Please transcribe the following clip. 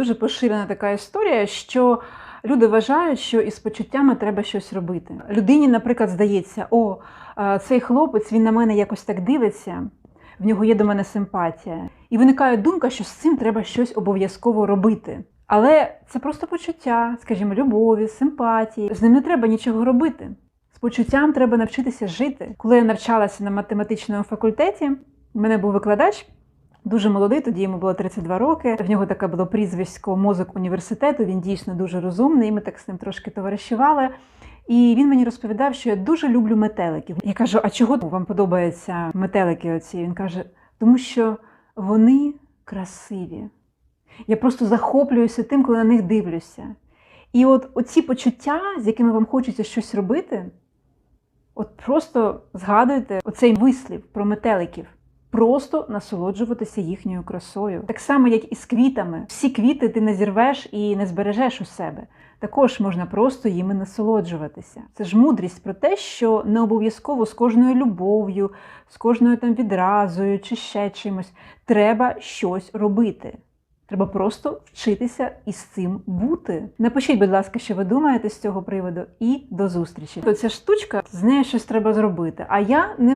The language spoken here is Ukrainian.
Дуже поширена така історія, що люди вважають, що із почуттями треба щось робити. Людині, наприклад, здається, о, цей хлопець він на мене якось так дивиться, в нього є до мене симпатія. І виникає думка, що з цим треба щось обов'язково робити. Але це просто почуття, скажімо, любові, симпатії. З ним не треба нічого робити. З почуттям треба навчитися жити. Коли я навчалася на математичному факультеті, в мене був викладач. Дуже молодий, тоді йому було 32 роки. В нього таке було прізвисько мозок університету. Він дійсно дуже розумний. Ми так з ним трошки товаришували. І він мені розповідав, що я дуже люблю метеликів. Я кажу: а чого вам подобаються метелики? Оці? Він каже, тому що вони красиві. Я просто захоплююся тим, коли на них дивлюся. І от оці почуття, з якими вам хочеться щось робити, от просто згадуйте оцей вислів про метеликів. Просто насолоджуватися їхньою красою. Так само, як і з квітами. Всі квіти ти не зірвеш і не збережеш у себе. Також можна просто їми насолоджуватися. Це ж мудрість про те, що не обов'язково з кожною любов'ю, з кожною там відразою чи ще чимось треба щось робити. Треба просто вчитися із цим бути. Напишіть, будь ласка, що ви думаєте з цього приводу, і до зустрічі. То ця штучка, з нею щось треба зробити. А я не